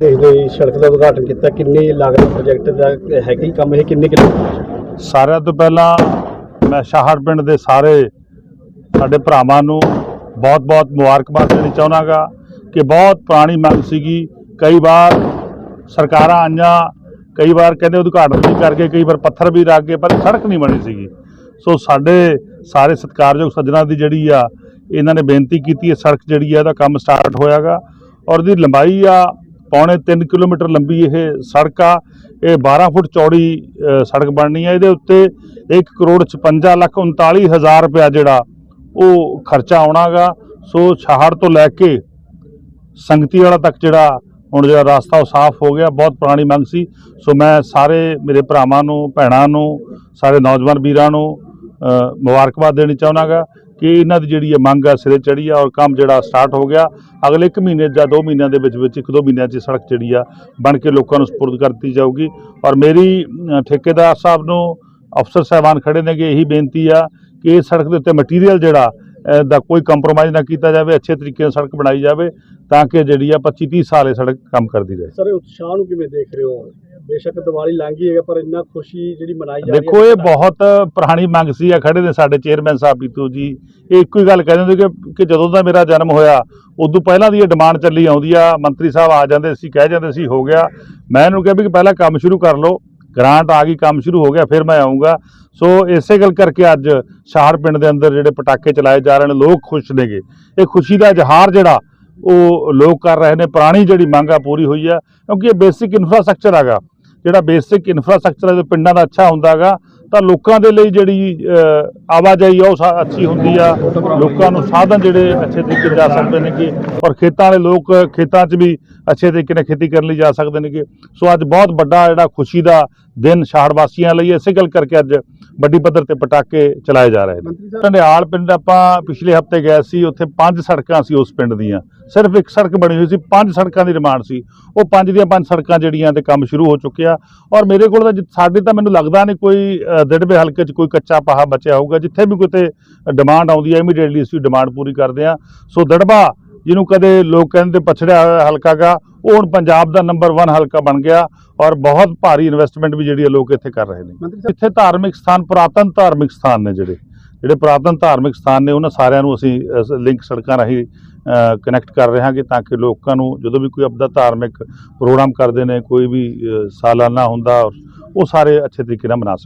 ਦੇਖਦੇ ਹੋਏ ਸੜਕ ਦਾ ਉਦਘਾਟਨ ਕੀਤਾ, ਕਿੰਨੀ ਲਾਗਤ ਪ੍ਰੋਜੈਕਟ ਦਾ ਹੈਗਾ ਹੀ ਕੰਮ ਇਹ ਕਿੰਨੇ ਕਿਲੋਮੀਟਰ ਸਾਰਿਆਂ ਤੋਂ ਪਹਿਲਾਂ ਮੈਂ ਸ਼ਾਹਰ ਪਿੰਡ ਦੇ ਸਾਰੇ ਸਾਡੇ ਭਰਾਵਾਂ ਨੂੰ ਬਹੁਤ-ਬਹੁਤ ਮੁਬਾਰਕਬਾਦ ਦੇਣੀ ਚਾਹੁੰਦਾਗਾ ਕਿ ਬਹੁਤ ਪੁਰਾਣੀ ਮੰਗ ਸੀਗੀ। ਕਈ ਵਾਰ ਸਰਕਾਰਾਂ ਆਈਆਂ, ਕਈ ਵਾਰ ਕਹਿੰਦੇ ਉਦਘਾਟਨ ਵੀ ਕਰਕੇ ਕਈ ਵਾਰ ਪੱਥਰ ਵੀ ਰੱਖ ਕੇ ਪਰ ਸੜਕ ਨਹੀਂ ਬਣੀ ਸੀਗੀ। ਸੋ ਸਾਡੇ ਸਾਰੇ ਸਤਿਕਾਰਯੋਗ ਸੱਜਣਾ ਦੀ ਜਿਹੜੀ ਆ, ਇਹਨਾਂ ਨੇ ਬੇਨਤੀ ਕੀਤੀ ਹੈ, ਸੜਕ ਜਿਹੜੀ ਆ ਇਹਦਾ ਕੰਮ ਸਟਾਰਟ ਹੋਇਆਗਾ। ਔਰ ਇਹਦੀ ਲੰਬਾਈ ਆ ਪੌਣੇ 3 ਕਿਲੋਮੀਟਰ ਲੰਬੀ ਇਹ ਸੜਕ ਆ। ਇਹ 12 ਫੁੱਟ ਚੌੜੀ ਸੜਕ ਬਣਨੀ ਆ। ਇਹਦੇ ਉੱਤੇ 1 ਕਰੋੜ 56 ਲੱਖ 39 ਹਜ਼ਾਰ ਰੁਪਇਆ ਜਿਹੜਾ ਉਹ ਖਰਚਾ ਆਉਣਾਗਾ। ਸੋ ਛਾਹੜ ਤੋਂ ਲੈ ਕੇ ਸੰਗਤੀ ਵਾਲਾ ਤੱਕ ਜਿਹੜਾ ਹੁਣ ਜਿਹੜਾ ਰਸਤਾ ਉਹ ਸਾਫ਼ ਹੋ ਗਿਆ। ਬਹੁਤ ਪੁਰਾਣੀ ਮੰਗ ਸੀ। ਸੋ ਮੈਂ ਸਾਰੇ ਮੇਰੇ ਭਰਾਵਾਂ ਨੂੰ, ਭੈਣਾਂ ਨੂੰ, ਸਾਰੇ ਨੌਜਵਾਨ ਵੀਰਾਂ ਨੂੰ ਮੁਬਾਰਕਬਾਦ ਦੇਣੀ ਚਾਹੁੰਦਾਗਾ ਕਿ ਇਹਨਾਂ ਦੀ ਜਿਹੜੀ ਇਹ ਮੰਗ ਆ ਸਿਰੇ ਚੜੀ ਆ ਔਰ ਕੰਮ ਜਿਹੜਾ ਸਟਾਰਟ ਹੋ ਗਿਆ। ਅਗਲੇ 1 ਮਹੀਨੇ ਜਾਂ 2 ਮਹੀਨਿਆਂ ਦੇ ਵਿੱਚ ਵਿੱਚ 1-2 ਮਹੀਨਿਆਂ 'ਚ ਸੜਕ ਜਿਹੜੀ ਆ ਬਣ ਕੇ ਲੋਕਾਂ ਨੂੰ ਸਪੁਰਦ ਕਰ ਜਾਊਗੀ। ਔਰ ਮੇਰੀ ਠੇਕੇਦਾਰ ਸਾਹਿਬ ਨੂੰ ਅਫਸਰ ਸਾਹਿਬਾਨ ਖੜੇ ਨੇ ਕਿ ਇਹੀ ਬੇਨਤੀ ਆ ਕਿ ਇਹ ਸੜਕ ਦੇ ਉੱਤੇ ਮਟੀਰੀਅਲ ਜਿਹੜਾ ਅ, ਦਾ ਕੋਈ ਕੰਪਰੋਮਾਈਜ਼ ਨਾ ਕੀਤਾ ਜਾਵੇ ਅੱਛੇ ਤਰੀਕੇ ਨਾਲ ਸੜਕ ਬਣਾਈ ਜਾਵੇ ਤਾਂ ਕਿ ਜਿਹੜੀ ਆ 25-30 ਸਾਲ ਇਹ ਸੜਕ ਕੰਮ ਕਰਦੀ ਰਹੇ। ਸਰ ਉਤਸ਼ਾਹ ਨੂੰ ਕਿਵੇਂ ਦੇਖ ਰਹੇ ਹੋ? ਬੇਸ਼ੱਕ ਦੀਵਾਲੀ ਲੰਘ ਗਈ ਹੈਗਾ ਪਰ ਇੰਨਾ ਖੁਸ਼ੀ ਜਿਹੜੀ ਮਨਾਈ ਜਾ ਰਹੀ ਦੇਖੋ ਇਹ ਬਹੁਤ ਪੁਰਾਣੀ ਮੰਗ ਸੀ ਆ ਖੜੇ ਨੇ ਸਾਡੇ ਚੇਅਰਮੈਨ ਸਾਹਿਬ ਪੀਤੂ ਜੀ। ਇਹ ਇੱਕੋ ਹੀ ਗੱਲ ਕਹਿੰਦੇ ਹੁੰਦੇ ਕਿ ਕਿ ਜਦੋਂ ਦਾ ਮੇਰਾ ਜਨਮ ਹੋਇਆ ਉਦੋਂ ਪਹਿਲਾਂ ਦੀ ਇਹ ਡਿਮਾਂਡ ਚੱਲੀ ਆਉਂਦੀ ਆ। ਮੰਤਰੀ ਸਾਹਿਬ ਆ ਜਾਂਦੇ ਸੀ ਕਹਿ ਜਾਂਦੇ ਸੀ ਹੋ ਗਿਆ। ਮੈਂ ਇਹਨੂੰ ਕਿਹਾ ਵੀ ਕਿ ਪਹਿਲਾਂ ਕੰਮ ਸ਼ੁਰੂ ਕਰ ਲਓ। ਗ੍ਰਾਂਟ ਆ ਗਈ ਕੰਮ ਸ਼ੁਰੂ ਹੋ ਗਿਆ ਫਿਰ ਮੈਂ ਆਉਂਗਾ ਸੋ ਇਸੇ ਗੱਲ ਕਰਕੇ ਅੱਜ ਸ਼ਾਹੜ ਪਿੰਡ ਦੇ ਅੰਦਰ ਜਿਹੜੇ ਪਟਾਕੇ ਚਲਾਏ ਜਾ ਰਹੇ ਨੇ ਲੋਕ ਖੁਸ਼ ਨੇਗੇ। ਇਹ ਖੁਸ਼ੀ ਦਾ ਇਜ਼ਹਾਰ ਜਿਹੜਾ ਉਹ ਲੋਕ ਕਰ ਰਹੇ ਨੇ। ਪੁਰਾਣੀ ਜਿਹੜੀ ਮੰਗ ਆ ਪੂਰੀ ਹੋਈ ਆ। ਕਿਉਂਕਿ ਇਹ ਬੇਸਿਕ ਇਨਫਰਾਸਟ੍ਰਕਚਰ ਹੈਗਾ। ਜਿਹੜਾ ਬੇਸਿਕ ਇਨਫਰਾਸਟ੍ਰਕਚਰ ਹੈ ਪਿੰਡਾਂ ਦਾ ਅੱਛਾ ਹੁੰਦਾਗਾ ਤਾਂ ਲੋਕਾਂ ਦੇ ਲਈ ਜਿਹੜੀ ਆਵਾਜਾਈ ਆ, ਉਹ ਸਾ- ਅੱਛੀ ਹੁੰਦੀ ਆ। ਲੋਕਾਂ ਨੂੰ ਸਾਧਨ ਜਿਹੜੇ ਅੱਛੇ ਤਰੀਕੇ ਨਾਲ ਜਾ ਸਕਦੇ ਨੇ ਕਿ, ਔਰ ਖੇਤਾਂ ਵਾਲੇ ਲੋਕ ਖੇਤਾਂ 'ਚ ਵੀ ਅੱਛੇ ਤਰੀਕੇ ਨਾਲ ਖੇਤੀ ਕਰਨ ਲਈ ਜਾ ਸਕਦੇ ਨੇ ਕਿ। ਸੋ ਅੱਜ ਬਹੁਤ ਵੱਡਾ ਜਿਹੜਾ ਖੁਸ਼ੀ ਦਾ ਦਿਨ ਸ਼ਹਿਰ ਵਾਸੀਆਂ ਲਈ। ਇਸੇ ਗੱਲ ਕਰਕੇ ਅੱਜ ਵੱਡੀ ਪੱਧਰ ਤੇ ਪਟਾਕੇ ਚਲਾਏ ਜਾ ਰਹੇ ਨੇ। ਢੰਡਿਆਲ ਪਿੰਡ ਆਪਾਂ ਪਿਛਲੇ ਹਫ਼ਤੇ ਗਏ ਸੀ ਉੱਥੇ ਪੰਜ ਸੜਕਾਂ ਸੀ ਉਸ ਪਿੰਡ ਦੀਆਂ। ਸਿਰਫ ਇੱਕ ਸੜਕ ਬਣੀ ਹੋਈ ਸੀ ਪੰਜ ਸੜਕਾਂ ਦੀ ਡਿਮਾਂਡ ਸੀ। ਉਹ ਪੰਜ ਦੀਆਂ ਪੰਜ ਸੜਕਾਂ ਜਿਹੜੀਆਂ ਤੇ ਕੰਮ ਸ਼ੁਰੂ ਹੋ ਚੁੱਕਿਆ। ਔਰ ਮੇਰੇ ਕੋਲ ਤਾਂ ਸਾਡੇ ਤਾਂ ਮੈਨੂੰ ਲੱਗਦਾ ਨਹੀਂ ਕੋਈ ਦਿੜਬੇ ਹਲਕੇ 'ਚ ਕੋਈ ਕੱਚਾ ਪਾਹਾ ਬਚਿਆ ਹੋਊਗਾ। ਜਿੱਥੇ ਵੀ ਕਿਤੇ ਡਿਮਾਂਡ ਆਉਂਦੀ ਹੈ ਇਮੀਡੀਏਟਲੀ ਅਸੀਂ ਡਿਮਾਂਡ ਪੂਰੀ ਕਰਦੇ ਹਾਂ ਸੋ ਦੜਬਾ ਜਿਹਨੂੰ ਕਦੇ ਲੋਕ ਕਹਿੰਦੇ ਪਛੜਿਆ ਹੋਇਆ ਹਲਕਾ ਗਾ ਉਹ ਹੁਣ ਪੰਜਾਬ ਦਾ ਨੰਬਰ 1 ਹਲਕਾ ਬਣ ਗਿਆ ਔਰ ਬਹੁਤ ਭਾਰੀ ਇਨਵੈਸਟਮੈਂਟ ਵੀ ਜਿਹੜੀ ਲੋਕ ਇੱਥੇ ਕਰ ਰਹੇ ਨੇ। ਇੱਥੇ ਧਾਰਮਿਕ ਸਥਾਨ ਪੁਰਾਤਨ ਧਾਰਮਿਕ ਸਥਾਨ ਨੇ ਜਿਹੜੇ। ਜਿਹੜੇ ਪੁਰਾਤਨ ਧਾਰਮਿਕ ਸਥਾਨ ਨੇ ਉਹਨਾਂ ਸਾਰਿਆਂ ਨੂੰ ਅਸੀਂ ਲਿੰਕ ਸੜਕਾਂ ਰਾਹੀਂ ਕਨੈਕਟ ਕਰ ਰਹੇ ਹਾਂ ਕਿ ਤਾਂ ਕਿ ਲੋਕਾਂ ਨੂੰ ਜਦੋਂ ਵੀ ਕੋਈ ਆਪਦਾ ਧਾਰਮਿਕ ਪ੍ਰੋਗਰਾਮ ਕਰਦੇ ਨੇ ਕੋਈ ਵੀ ਸਾਲਾਨਾ ਹੁੰਦਾ ਉਹ ਸਾਰੇ ਅੱਛੇ ਤਰੀਕੇ ਨਾਲ ਮਨਾ ਸਕਣ।